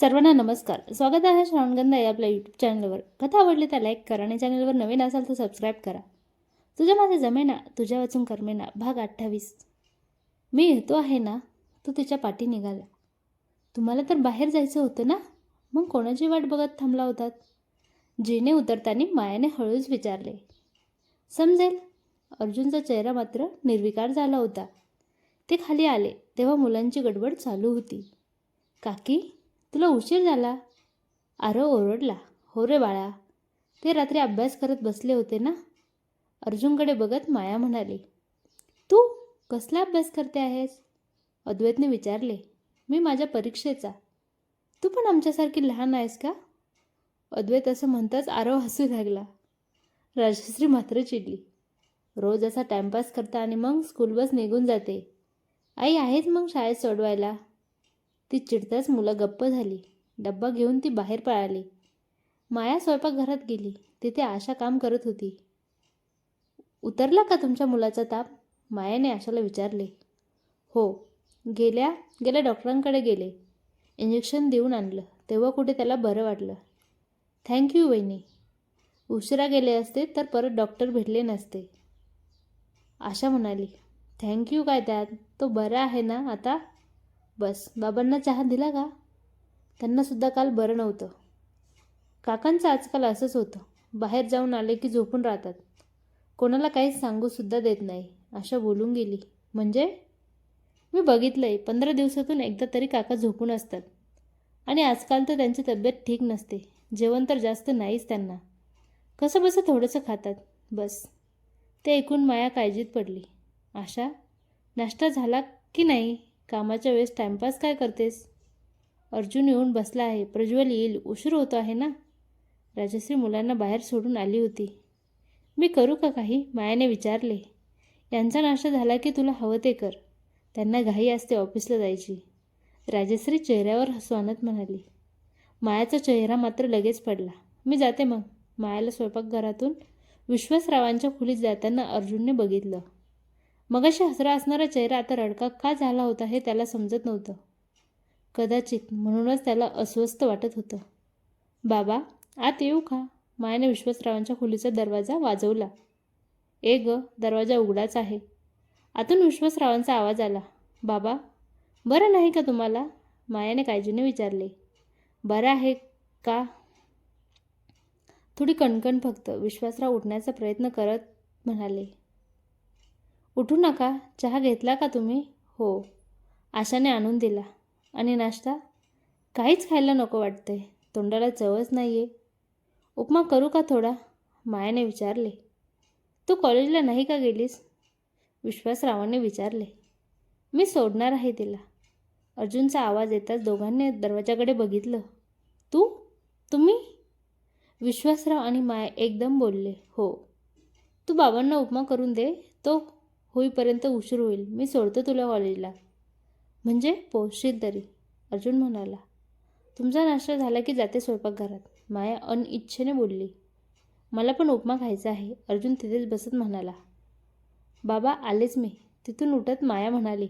सर्वांना नमस्कार. स्वागत आहे श्रावणगंधा या आपल्या यूट्यूब चॅनलवर कथा आवडली तर लाईक करा आणि चॅनलवर नवीन असाल तर सबस्क्राईब करा. तुझ्या माझे जमेना तुझ्या वाचून करमेना भाग अठ्ठावीस. मी येतो आहे ना तो तिच्या पाठी निघाला. तुम्हाला तर बाहेर जायचं होतं ना? मग कोणाची वाट बघत थांबला होतात? जीने उतरताना मायाने हळूच विचारले. समजेल अर्जुनचा चेहरा मात्र निर्विकार झाला होता. ते खाली आले तेव्हा मुलांची गडबड चालू होती. काकी तुला उशीर झाला? आरव ओरडला. हो रे बाळा. ते रात्री अभ्यास करत बसले होते ना? अर्जुनकडे बघत माया म्हणाली तू कसला अभ्यास करते आहेस? अद्वैतने विचारले मी माझ्या परीक्षेचा. तू पण आमच्यासारखी लहान आहेस का? अद्वैत असं म्हणताच आरव हसू लागला. राजश्री मात्र चिडली. रोज असा टाइमपास करता आणि मग स्कूल बस निघून जाते. आई आहेच मग शाळेत सोडवायला. ती चिडताच मुलं गप्प झाली. डब्बा घेऊन ती बाहेर पळाली. माया स्वयंपाकघरात गेली. तिथे आशा काम करत होती. उतरला का तुमच्या मुलाचा ताप? मायाने आशाला विचारले. हो. गेल्या गेल्या डॉक्टरांकडे गेले. इंजेक्शन देऊन आणलं. तेव्हा कुठे त्याला बरं वाटलं. थँक्यू वहिनी. उशिरा गेले असते तर परत डॉक्टर भेटले नसते. आशा म्हणाली. थँक्यू काय त्यात? तो बरा आहे ना आता? बस. बाबांना चहा दिला का? त्यांनासुद्धा काल बरं नव्हतं. काकांचं आजकाल असंच होतं. बाहेर जाऊन आले की झोपून राहतात. कोणाला काहीच सांगूसुद्धा देत नाही. आशा बोलून गेली. म्हणजे? मी बघितलं आहे पंधरा दिवसातून एकदा तरी काका झोपून असतात. आणि आजकाल तर त्यांची तब्येत ठीक नसते. जेवण तर जास्त नाहीच त्यांना. कसं बसं थोडंसं खातात. बस. ते ऐकून माया काळजीत पडली. आशा नाश्ता झाला की नाही? कामाच्या वेळेस टाइमपास काय करतेस? अर्जुन येऊन बसला आहे. प्रज्वल येईल. उशीर होतो आहे ना? राजश्री मुलांना बाहेर सोडून आली होती. मी करू का काही? मायाने विचारले. यांचा नाश्ता झाला की तुला हवं ते कर. त्यांना घाई असते ऑफिसला जायची. राजश्री चेहऱ्यावर हसू आणत म्हणाली. मायाचा चेहरा मात्र लगेच पडला. मी जाते मग. मायाला स्वयंपाकघरातून विश्वासरावांच्या खोलीत जाताना अर्जुनने बघितलं. मगाशी हसरा असणारा चेहरा आता रडका का झाला होता हे त्याला समजत नव्हतं. कदाचित म्हणूनच त्याला अस्वस्थ वाटत होतं. बाबा आत येऊ का? मायाने विश्वासरावांच्या खोलीचा दरवाजा वाजवला. ए ग दरवाजा उघडाच आहे. आतून विश्वासरावांचा आवाज आला. बाबा बरं नाही का तुम्हाला? मायाने काळजीने विचारले. बरं आहे का? थोडी कणकण फक्त. विश्वासराव उठण्याचा प्रयत्न करत म्हणाले. उठू नका. चहा घेतला का तुम्ही? हो. आशाने आणून दिला. आणि नाश्ता? काहीच खायला नको वाटते तोंडाला चवच नाही आहे उपमा करू का थोडा? मायाने विचारले. तू कॉलेजला नाही का गेलीस? विश्वासरावाने विचारले. मी सोडणार आहे तिला. अर्जुनचा आवाज येताच दोघांनी दरवाजाकडे बघितलं. तू? तुम्ही? विश्वासराव आणि माया एकदम बोलले. हो. तू बाबांना उपमा करून दे. तो होईपर्यंत उशीर होईल. मी सोडतो तुला कॉलेजला. म्हणजे? पोहोचशील तरी. अर्जुन म्हणाला. तुमचा नाश्ता झाला की जाते स्वयंपाकघरात. माया अनइच्छेने बोलली. मला पण उपमा खायचा आहे. अर्जुन तिथेच बसत म्हणाला. बाबा आलेच मी. तिथून उठत माया म्हणाली.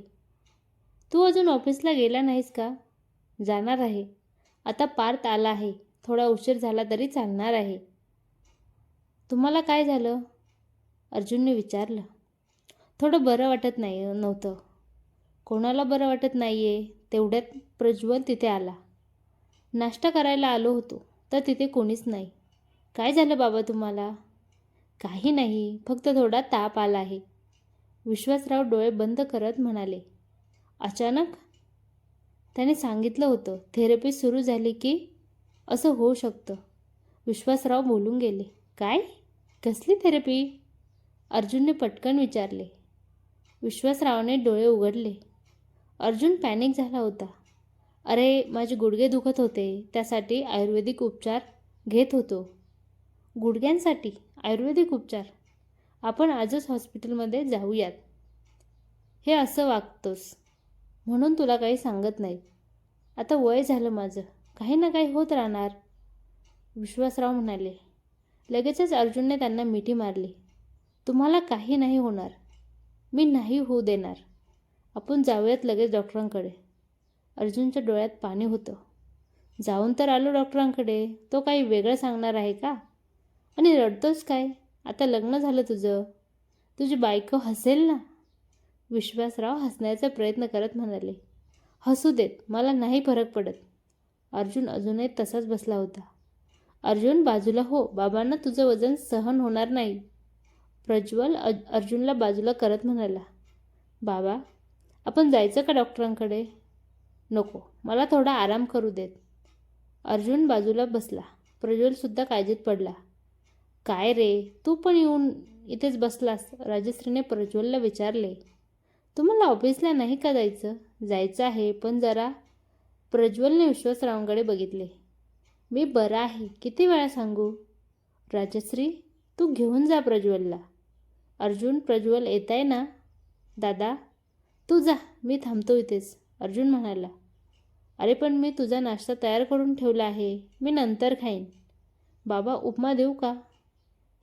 तू अजून ऑफिसला गेला नाहीस का? जाणार आहे. आता पार्थ आला आहे. थोडा उशीर झाला तरी चालणार आहे. तुम्हाला काय झालं? अर्जुनने विचारलं. थोडं बरं वाटत नाही नव्हतं. कोणाला बरं वाटत नाही आहे तेवढ्यात प्रज्वल तिथे आला. नाश्ता करायला आलो होतो तर तिथे कोणीच नाही. काय झालं बाबा तुम्हाला? काही नाही फक्त थोडा ताप आला आहे. विश्वासराव डोळे बंद करत म्हणाले अचानक? त्याने सांगितलं होतं थेरपी सुरू झाली की असं होऊ शकतं. विश्वासराव बोलून गेले काय? कसली थेरपी? अर्जुनने पटकन विचारले विश्वासरावाने डोळे उघडले. अर्जुन पॅनिक झाला होता. अरे माझे गुडघे दुखत होते त्यासाठी आयुर्वेदिक उपचार घेत होतो. गुडघ्यांसाठी आयुर्वेदिक उपचार? आपण आजच हॉस्पिटलमध्ये जाऊयात. हे असं वागतोस. म्हणून तुला काही सांगत नाही. आता वय झालं माझं. काही ना काही होत राहणार. विश्वासराव म्हणाले. लगेचच अर्जुनने त्यांना मिठी मारली. तुम्हाला काही नाही होणार. मी नाही होऊ देणार. आपण जाऊयात लगेच डॉक्टरांकडे. अर्जुनच्या डोळ्यात पाणी होतं. जाऊन तर आलो डॉक्टरांकडे. तो काही वेगळं सांगणार आहे का? आणि रडतोस काय? आता लग्न झालं तुझं. तुझी बायको हसेल ना? विश्वासराव हसण्याचा प्रयत्न करत म्हणाले. हसू देत. मला नाही फरक पडत. अर्जुन अजूनही तसाच बसला होता. अर्जुन बाजूला हो बाबांना तुझं वजन सहन होणार नाही. प्रज्वल अज अर्जुनला बाजूला करत म्हणाला बाबा आपण जायचं का डॉक्टरांकडे? नको मला थोडा आराम करू देत. अर्जुन बाजूला बसला. प्रज्वलसुद्धा काळजीत पडला. काय रे तू पण येऊन इथेच बसलास? राजश्रीने प्रज्वलला विचारले. तुम्हाला ऑफिसला नाही का जायचं? जायचं आहे पण जरा प्रज्वलने विश्वासरावांकडे बघितले. मी बरा आहे किती वेळा सांगू? राजश्री तू घेऊन जा प्रज्वलला. अर्जुन प्रज्वल येत आहे ना? दादा? तू जा मी थांबतो इथेच अर्जुन म्हणाला. अरे पण मी तुझा नाश्ता तयार करून ठेवला आहे मी नंतर खाईन. बाबा उपमा देऊ का?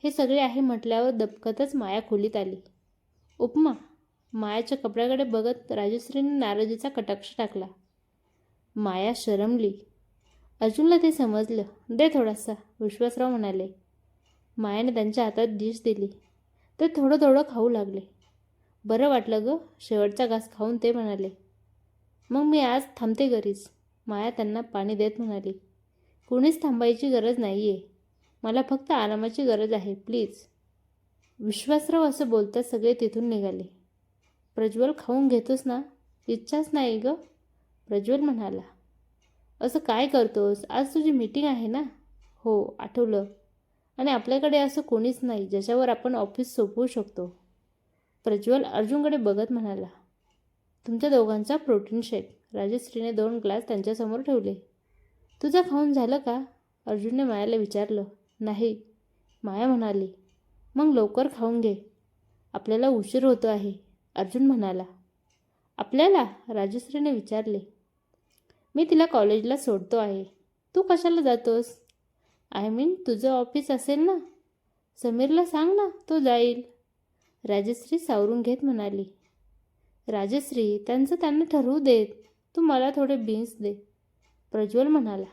हे सगळे आहे म्हटल्यावर दबकतच माया खोलीत आली. उपमा? मायाच्या कपड्याकडे बघत राजश्रीने नाराजीचा कटाक्ष टाकला. माया शरमली. अर्जुनला ते समजलं. दे थोडासा विश्वासराव म्हणाले. मायाने त्यांच्या हातात डिश दिली. ते थोडं थोडं खाऊ लागले. बरं वाटलं ग शेवटचा घास खाऊन ते म्हणाले. मग मी आज थांबते घरीच माया त्यांना पाणी देत म्हणाली. कुणीच थांबायची गरज नाही आहे मला फक्त आरामाची गरज आहे प्लीज. विश्वासराव असं बोलता सगळे तिथून निघाले. प्रज्वल खाऊन घेतोस ना? इच्छाच नाही ग प्रज्वल म्हणाला. असं काय करतोस? आज तुझी मीटिंग आहे ना? हो आठवलं. आणि आपल्याकडे असं कोणीच नाही ज्याच्यावर आपण ऑफिस सोपवू शकतो. प्रज्वल अर्जुनकडे बघत म्हणाला तुमच्या दोघांचा प्रोटीन शेक राजश्रीने दोन ग्लास त्यांच्यासमोर ठेवले. तुझं खाऊन झालं का? अर्जुनने मायाला विचारलं. नाही. माया म्हणाली मग लवकर खाऊन घे. आपल्याला उशीर होतो आहे. अर्जुन म्हणाला आपल्याला? राजश्रीने विचारले मी तिला कॉलेजला सोडतो आहे. तू कशाला जातोस? आय मीन तुझं ऑफिस असेल ना? समीरला सांग ना तो जाईल. राजश्री सावरून घेत म्हणाली. राजश्री त्यांचं त्यांना ठरवू देत. तू मला थोडे बीन्स दे. प्रज्वल म्हणाला.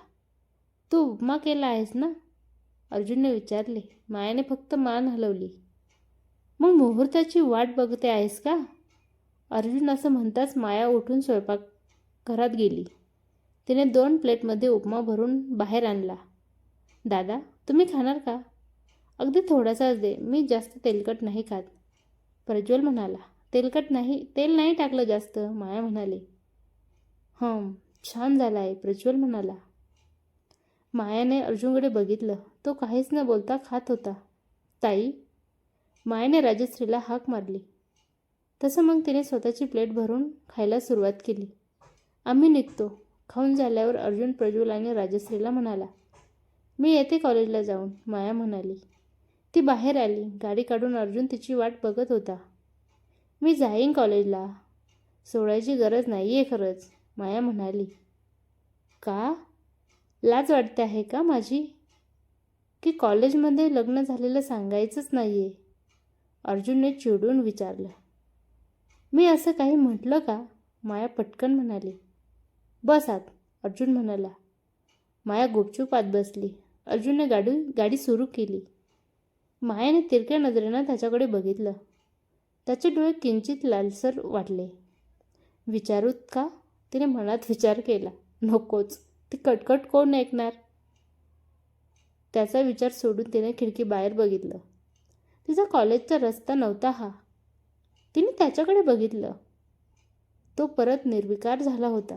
तू उपमा केला आहेस ना? अर्जुनने विचारले. मायाने फक्त मान हलवली. मग मुहूर्ताची वाट बघते आहेस का? अर्जुन असं म्हणताच माया उठून स्वयंपाक घरात गेली. तिने दोन प्लेटमध्ये उपमा भरून बाहेर आणला. दादा तुम्ही खाणार का? अगदी थोडासाच दे मी जास्त तेलकट नाही खात. प्रज्वल म्हणाला तेलकट नाही तेल नाही टाकलं जास्त माया म्हणाली. हं छान झाला आहे प्रज्वल म्हणाला. मायाने अर्जुनकडे बघितलं तो काहीच न बोलता खात होता. ताई? मायाने राजश्रीला हाक मारली. तसं मग तिने स्वतःची प्लेट भरून खायला सुरुवात केली. आम्ही निघतो. खाऊन झाल्यावर अर्जुन प्रज्वल आणि राजश्रीला म्हणाला मी येते कॉलेजला जाऊन माया म्हणाली. ती बाहेर आली. गाडी काढून अर्जुन तिची वाट बघत होता. मी जाईन कॉलेजला सोडायची गरज नाही आहे खरंच माया म्हणाली. का? लाज वाटते आहे का माझी? की कॉलेजमध्ये लग्न झालेलं सांगायचंच नाही आहे अर्जुनने चिडून विचारलं. मी असं काही म्हटलं का? माया पटकन म्हणाली. बस आत अर्जुन म्हणाला. माया गुपचूप आत बसली. अर्जुनने गाडी गाडी सुरू केली. मायाने तिरक्या नजरेनं त्याच्याकडे बघितलं. त्याचे डोळे किंचित लालसर वाटले. विचारूत का? तिने मनात विचार केला. नकोच. ती कटकट कोण ऐकणार? त्याचा विचार सोडून तिने खिडकी बाहेर बघितलं. तिचा कॉलेजचा रस्ता नव्हता हा. तिने त्याच्याकडे बघितलं. तो परत निर्विकार झाला होता.